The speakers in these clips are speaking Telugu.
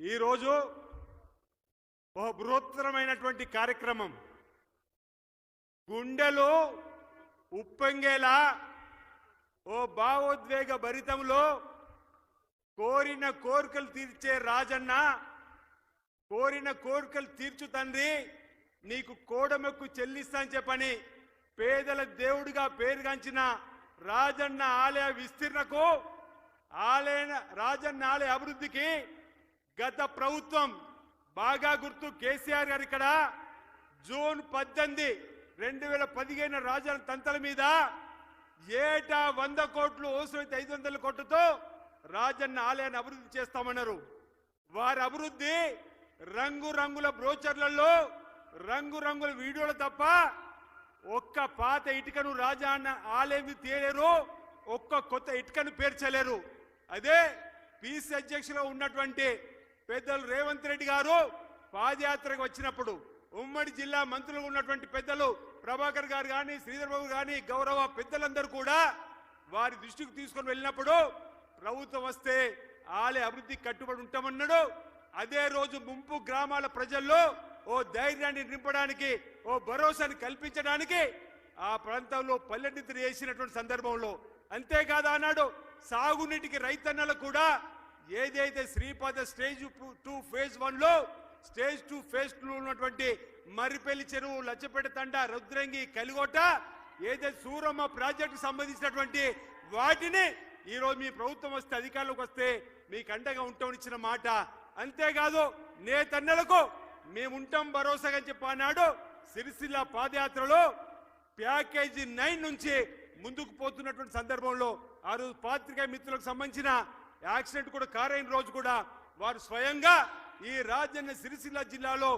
ఈరోజు ఒక బృహత్తరమైనటువంటి కార్యక్రమం. గుండెలు ఉప్పొంగేలా ఓ భావోద్వేగ భరితంలో కోరిన కోరికలు తీర్చే రాజన్న కోరిన కోరికలు తీర్చు తండ్రి నీకు కోడమెక్కు చెల్లిస్తాని చెప్పని పేదల దేవుడిగా పేరుగాంచిన రాజన్న ఆలయ విస్తీర్ణకు ఆలయ రాజన్న ఆలయ అభివృద్ధికి గత ప్రభుత్వం బాగా గుర్తు కేసీఆర్ గారు ఇక్కడ జూన్ పద్దెనిమిది రెండు వేల పదిహేను రాజన్న తంతల మీద ఏటా వంద కోట్లు అవసరమైతే ఐదు వందల కోట్లతో రాజన్న ఆలయాన్ని అభివృద్ధి చేస్తామన్నారు. వారి అభివృద్ధి రంగు రంగుల బ్రోచర్లలో రంగు రంగుల వీడియోలు తప్ప ఒక్క పాత ఇటుకను రాజా అన్న ఆలయం తేలేరు ఒక్క కొత్త ఇటుకను పేర్చలేరు. అదే పీసీ అధ్యక్షులు ఉన్నటువంటి పెద్దలు రేవంత్ రెడ్డి గారు పాదయాత్రకు వచ్చినప్పుడు ఉమ్మడి జిల్లా మంత్రులు ఉన్నటువంటి పెద్దలు ప్రభాకర్ గారు కానీ శ్రీధర్ బాబు కానీ గౌరవ పెద్దలందరూ కూడా వారి దృష్టికి తీసుకొని వెళ్ళినప్పుడు ప్రభుత్వం వస్తే ఆలయ అభివృద్ధికి కట్టుబడి ఉంటామన్నాడు. అదే రోజు ముంపు గ్రామాల ప్రజల్లో ఓ ధైర్యాన్ని నింపడానికి ఓ భరోసాని కల్పించడానికి ఆ ప్రాంతంలో పల్లెనిద్ర చేసినటువంటి సందర్భంలో అంతేకాదు అన్నాడు. సాగునీటికి రైతన్నలు కూడా ఏదైతే శ్రీపాద స్టేజ్ టూ ఫేజ్ వన్లో స్టేజ్ టూ ఫేజ్ టూ ఉన్నటువంటి మరిపెల్లి చెరువు లచ్చపేట తండ రుద్రంగి కలిగొట్ట ఏదైతే సూరమ్మ ప్రాజెక్టు సంబంధించినటువంటి వాటిని ఈరోజు మీ ప్రభుత్వం వస్తే అధికారంలోకి వస్తే మీకు అండగా ఉంటామనిచ్చిన మాట. అంతేకాదు నేతన్నలకు మేముంటాం భరోసాగా అని చెప్పి అన్నాడు సిరిసిల్ల పాదయాత్రలో ప్యాకేజీ నైన్ నుంచి ముందుకు పోతున్నటువంటి సందర్భంలో ఆ రోజు పాత్రికా మిత్రులకు సంబంధించిన యాక్సిడెంట్ కూడా కారైన రోజు కూడా వారు స్వయంగా ఈ రాజన్న సిరిసిల్ల జిల్లాలో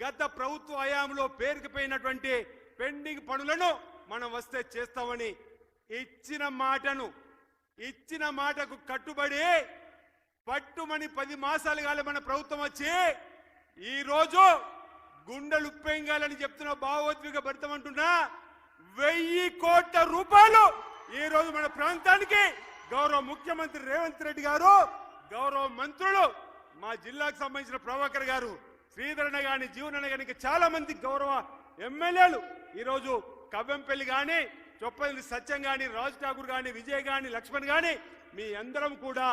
గత ప్రభుత్వ హయాంలో పేరుకుపోయినటువంటి పెండింగ్ పనులను మనం వస్తే చేస్తామని ఇచ్చిన మాటను ఇచ్చిన మాటకు కట్టుబడి పట్టుమని పది మాసాలు కాలే మన ప్రభుత్వం వచ్చి ఈ రోజు గుండెలు ఉప్పేంగాలని చెప్తున్న భావోద్వేగ భరితం అంటున్నా వెయ్యి కోట్ల రూపాయలు ఈ రోజు మన ప్రాంతానికి గౌరవ ముఖ్యమంత్రి రేవంత్ రెడ్డి గారు గౌరవ మంత్రులు మా జిల్లాకు సంబంధించిన ప్రభాకర్ గారు శ్రీధరణ గాని జీవనణ గాని చాలా మంది గౌరవ ఎమ్మెల్యేలు. ఈరోజు కవ్వెంపల్లి గాని చొప్పల్లి సత్యం గాని రాజ్ ఠాకూర్ గాని విజయ్ గాని లక్ష్మణ్ గాని మీ అందరం కూడా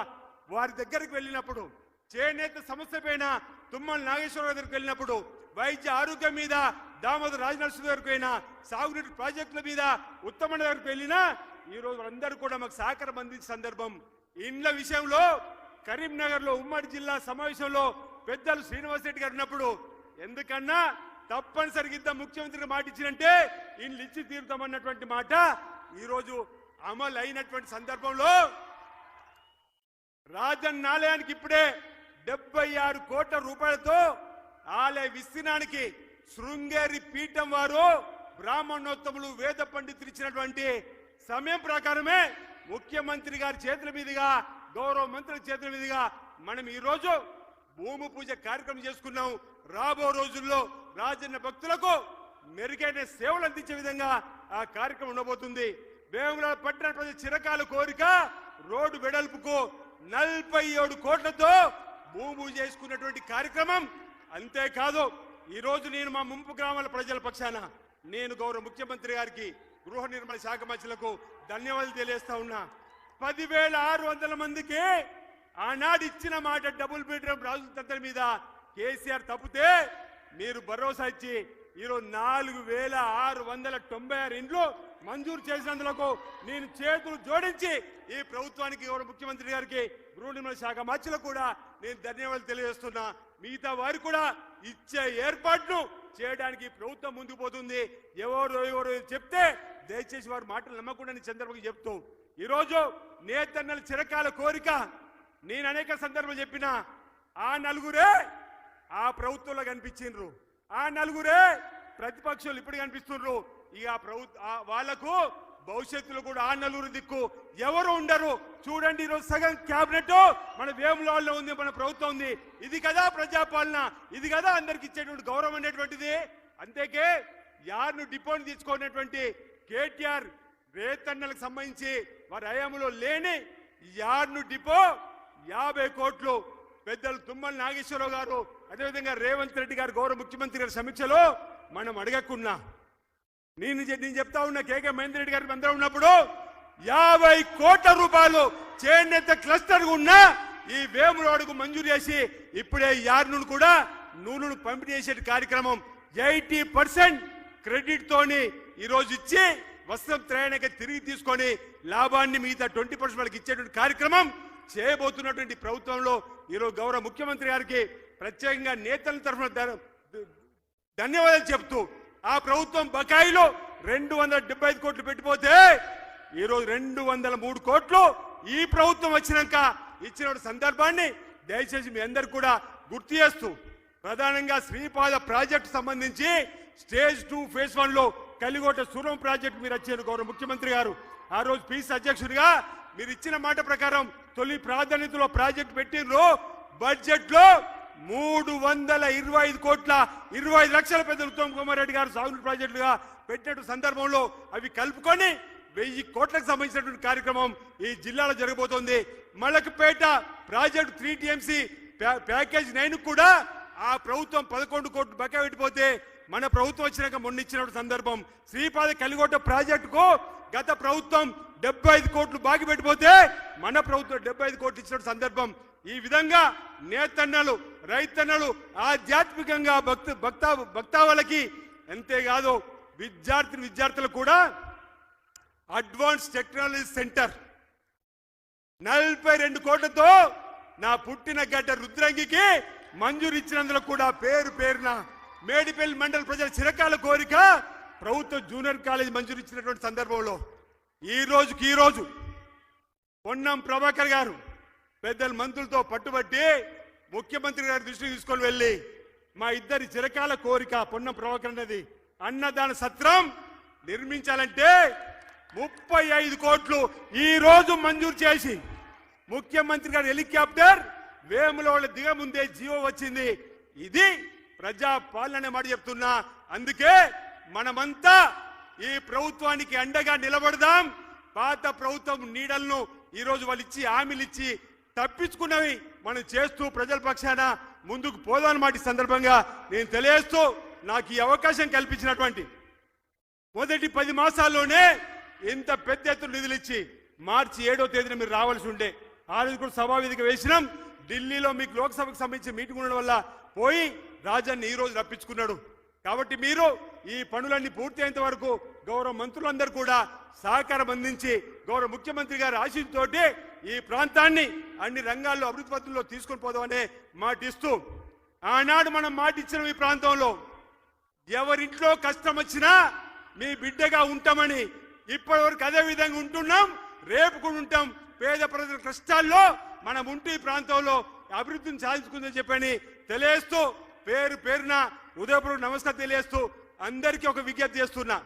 వారి దగ్గరికి వెళ్ళినప్పుడు చేనేత సమస్య పైన తుమ్మల నాగేశ్వరరావు దగ్గరికి వెళ్ళినప్పుడు వైద్య ఆరోగ్యం మీద దామోదర్ రాజనరసింహ దగ్గరికి పోయినా సాగునీటి ప్రాజెక్టుల మీద ఉత్తమ దగ్గరికి వెళ్ళినా ఈ అందరూ కూడా మాకు సహకారం అందించిన సందర్భం ఇండ్ల విషయంలో కరీంనగర్లో ఉమ్మడి జిల్లా సమావేశంలో పెద్దలు శ్రీనివాస్ రెడ్డి గారు ఉన్నప్పుడు ఎందుకన్నా తప్పనిసరిగా ఇద్దాం ముఖ్యమంత్రికి మాట ఇచ్చినంటే ఇండ్లు ఇచ్చి తీరుతామన్నటువంటి మాట ఈరోజు అమలు అయినటువంటి సందర్భంలో రాజన్న ఆలయానికి ఇప్పుడే డెబ్బై ఆరు కోట్ల రూపాయలతో ఆలయ విస్తీర్ణానికి శృంగేరి పీఠం వారు బ్రాహ్మణోత్తములు వేద పండితులు ఇచ్చినటువంటి సమయం ప్రకారమే ముఖ్యమంత్రి గారి చేతుల మీదుగా గౌరవ మంత్రుల చేతుల మీదుగా మనం ఈ రోజు భూమి పూజ కార్యక్రమం చేసుకున్నాం. రాబో రోజుల్లో రాజన్న భక్తులకు మెరుగైన సేవలు అందించే విధంగా ఆ కార్యక్రమం ఉండబోతుంది. వేముల పట్టణ ప్రజల చిరకాల కోరిక రోడ్డు వెడల్పుకు నలభై ఏడు కోట్లతో భూమి చేసుకున్నటువంటి కార్యక్రమం అంతేకాదు. ఈరోజు నేను మా ముంపు గ్రామాల ప్రజల పక్షాన నేను గౌరవ ముఖ్యమంత్రి గారికి గృహ నిర్మాణ శాఖ మంత్రులకు ధన్యవాదాలు తెలియజేస్తా ఉన్నా. పదివేల ఆరు వందల మందికి ఆనాడు ఇచ్చిన మాట డబుల్ బెడ్రూమ్ రాజు తంత్ర మీద కేసీఆర్ తప్పితే మీరు భరోసా ఇచ్చి ఈరోజు నాలుగు వేల ఆరు వందల తొంభై ఆరు ఇండ్లు మంజూరు చేసినందులకు నేను చేతులు జోడించి ఈ ప్రభుత్వానికి ముఖ్యమంత్రి గారికి గృహ నిర్మాణ శాఖ మధ్యలో కూడా నేను ధన్యవాదాలు తెలియజేస్తున్నా. మిగతా వారు కూడా ఇచ్చే ఏర్పాట్లు చేయడానికి ప్రభుత్వం ముందుకు పోతుంది. ఎవరు ఎవరు చెప్తే దయచేసి వారు మాటలు నమ్మకుండా నేను చంద్రబాబు చెప్తూ ఈరోజు నేతన్నల చిరకాల కోరిక నేను అనేక సందర్భాలు చెప్పిన ఆ నలుగురే ఆ ప్రభుత్వంలో కనిపించిండ్రు. ఆ నలుగురే ప్రతిపక్షాలు ఇప్పుడు కనిపిస్తుండ్రు. ఇక ఆ ప్రభుత్వ వాళ్ళకు భవిష్యత్తులో కూడా ఆ నలుగురు దిక్కు ఎవరు ఉండరు. చూడండి ఈరోజు సగం క్యాబినెట్ మన వేములాల్లో ఉంది మన ప్రభుత్వం ఉంది. ఇది కదా ప్రజాపాలన ఇది కదా అందరికి ఇచ్చేటువంటి గౌరవం అనేటువంటిది. అంతేకే యార్ను డిపోని తీసుకున్నటువంటి కేటీఆర్ రేతన్నలకు సంబంధించి వారి హయాంలో లేని యార్ను డిపో యాభై కోట్లు పెద్దలు తుమ్మల నాగేశ్వరరావు గారు అదేవిధంగా రేవంత్ రెడ్డి గారు గౌరవ ముఖ్యమంత్రి గారి సమీక్షలో మనం అడగకున్నా. నేను నేను చెప్తా ఉన్నా కేకే మహేందర్ రెడ్డి గారికి అందరూ ఉన్నప్పుడు యాభై కోట్ల రూపాయలు చేనేత క్లస్టర్ ఉన్న ఈ వేములోడుకు మంజూరు చేసి ఇప్పుడే యార్ను కూడా నూనెను పంపిణీ చేసే కార్యక్రమం ఎయిటీ పర్సెంట్ క్రెడిట్ తోని ఈరోజు ఇచ్చి వస్త్రం త్రయాణిక తిరిగి తీసుకొని లాభాన్ని మిగతా ట్వంటీ పర్సెంట్ వాళ్ళకి ఇచ్చేటువంటి కార్యక్రమం చేయబోతున్నటువంటి ప్రభుత్వంలో ఈరోజు గౌరవ ముఖ్యమంత్రి గారికి ప్రత్యేకంగా నేతల తరఫున ధన్యవాదాలు చెప్తూ ఆ ప్రభుత్వం బకాయిలో రెండు వందల డెబ్బై ఐదు కోట్లు పెట్టిపోతే ఈరోజు రెండు వందల మూడు కోట్లు ఈ ప్రభుత్వం వచ్చినాక ఇచ్చిన సందర్భాన్ని దయచేసి మీ అందరు కూడా గుర్తు చేస్తూ ప్రధానంగా శ్రీపాద ప్రాజెక్టు సంబంధించి స్టేజ్ టూ ఫేజ్ వన్లో కలిగోట సూరం ప్రాజెక్టు మీరు వచ్చారు గౌరవ ముఖ్యమంత్రి గారు. ఆ రోజు పీస్ అధ్యక్షుడిగా మీరు ఇచ్చిన మాట ప్రకారం తొలి ప్రాధాన్యతలో ప్రాజెక్టు పెట్టిండ్రు. బడ్జెట్లో మూడు వందల ఇరవై ఐదు కోట్ల ఇరవై ఐదు లక్షల పెద్ద ఉత్తమ్ కుమార్ రెడ్డి గారు సాగునీటి ప్రాజెక్టులుగా పెట్టిన సందర్భంలో అవి కలుపుకొని వెయ్యి కోట్లకు సంబంధించినటువంటి కార్యక్రమం ఈ జిల్లాలో జరగబోతోంది. Malakpet project three TMC package nine కూడా ఆ ప్రభుత్వం పదకొండు కోట్లు బకాయి పెట్టిపోతే మన ప్రభుత్వం వచ్చినాక మొన్న ఇచ్చిన సందర్భం శ్రీపాద కలిగొట్ట ప్రాజెక్టుకు గత ప్రభుత్వం డెబ్బై ఐదు కోట్లు బాగి పెట్టిపోతే మన ప్రభుత్వం డెబ్బై ఐదు కోట్లు ఇచ్చిన సందర్భం. ఈ విధంగా నేతన్నలు రైతన్నలు ఆధ్యాత్మికంగా భక్త భక్త భక్తావళకి అంతేకాదు విద్యార్థి విద్యార్థులు కూడా అడ్వాన్స్ టెక్నాలజీ సెంటర్. నలభై రెండు కోట్లతో నా పుట్టిన గడ్డ రుద్రంగికి మంజూరు ఇచ్చినందులో కూడా పేరు పేరున మేడిపల్లి మండల ప్రజల చిరకాల కోరిక ప్రభుత్వ జూనియర్ కాలేజ్ మంజూరు ఇచ్చినటువంటి సందర్భంలో ఈ రోజుకి ఈ రోజు పొన్నం ప్రభాకర్ గారు పెద్దల మంత్రులతో పట్టుబట్టి ముఖ్యమంత్రి గారి దృష్టికి తీసుకొని వెళ్ళి మా ఇద్దరి చిరకాల కోరిక పొన్నం ప్రభాకర్ అన్నది అన్నదాన సత్రం నిర్మించాలంటే ముప్పై ఐదు కోట్లు ఈ రోజు మంజూరు చేసి ముఖ్యమంత్రి గారి హెలికాప్టర్ వేముల వాళ్ళ దిగముందే జీవో వచ్చింది. ఇది ప్రజా పాలన అనే మాట చెప్తున్నా. అందుకే మనమంతా ఈ ప్రభుత్వానికి అండగా నిలబడదాం. పాత ప్రభుత్వం నీడలను ఈరోజు వాళ్ళు ఇచ్చి హామీలు ఇచ్చి తప్పించుకున్నవి మనం చేస్తూ ప్రజల పక్షాన ముందుకు పోదామన్నమాట ఈ సందర్భంగా. నేను తెలియజేస్తూ నాకు ఈ అవకాశం కల్పించినటువంటి మొదటి పది మాసాల్లోనే ఇంత పెద్ద ఎత్తున నిధులు ఇచ్చి మార్చి ఏడో తేదీన మీరు రావాల్సి ఉండే. ఆ రోజు కూడా సభావేదిక వేసినాం. ఢిల్లీలో మీకు లోక్సభకు సంబంధించిన మీటింగ్ ఉండడం వల్ల పోయి రాజాన్ని ఈ రోజు రప్పించుకున్నాడు. కాబట్టి మీరు ఈ పనులన్నీ పూర్తి అయ్యేంత వరకు గౌరవ మంత్రులందరూ కూడా సహకారం అందించి గౌరవ ముఖ్యమంత్రి గారి ఆశీస్సుతోటి ఈ ప్రాంతాన్ని అన్ని రంగాల్లో అభివృద్ధి పథంలో తీసుకొని పోదామనే మాట ఇస్తూ ఆనాడు మనం మాట ఇచ్చిన ఈ ప్రాంతంలో. ఎవరింట్లో కష్టం వచ్చినా మీ బిడ్డగా ఉంటామని ఇప్పటి వరకు అదే విధంగా ఉంటున్నాం. రేపు కూడా ఉంటాం. పేద ప్రజల కష్టాల్లో మనం ఉంటూ ఈ ప్రాంతంలో అభివృద్ధిని సాధించుకుందని చెప్పని తెలియజేస్తూ పేరు పేరున ఉదయపూర్వక నమస్కారం తెలియజేస్తూ అందరికీ ఒక విజ్ఞప్తి చేస్తున్నా.